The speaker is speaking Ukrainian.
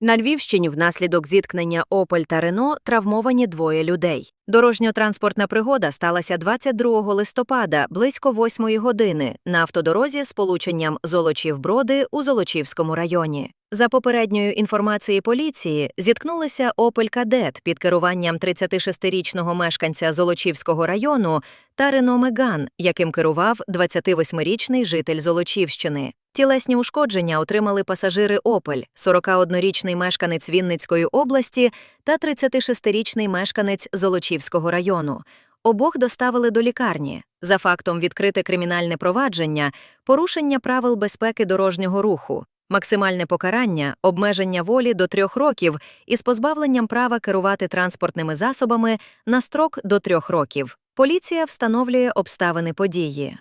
На Львівщині внаслідок зіткнення Опель та Рено травмовані двоє людей. Дорожньо-транспортна пригода сталася 22 листопада близько 8 години на автодорозі з полученням Золочів-Броди у Золочівському районі. За попередньою інформацією поліції, зіткнулися Опель Кадет під керуванням 36-річного мешканця Золочівського району та Рено Меган, яким керував 28-річний житель Золочівщини. Тілесні ушкодження отримали пасажири Опель, 41-річний мешканець Вінницької області та 36-річний мешканець Золочівського району. Обох доставили до лікарні. За фактом відкрите кримінальне провадження, порушення правил безпеки дорожнього руху, максимальне покарання, обмеження волі до трьох років із позбавленням права керувати транспортними засобами на строк до трьох років. Поліція встановлює обставини події.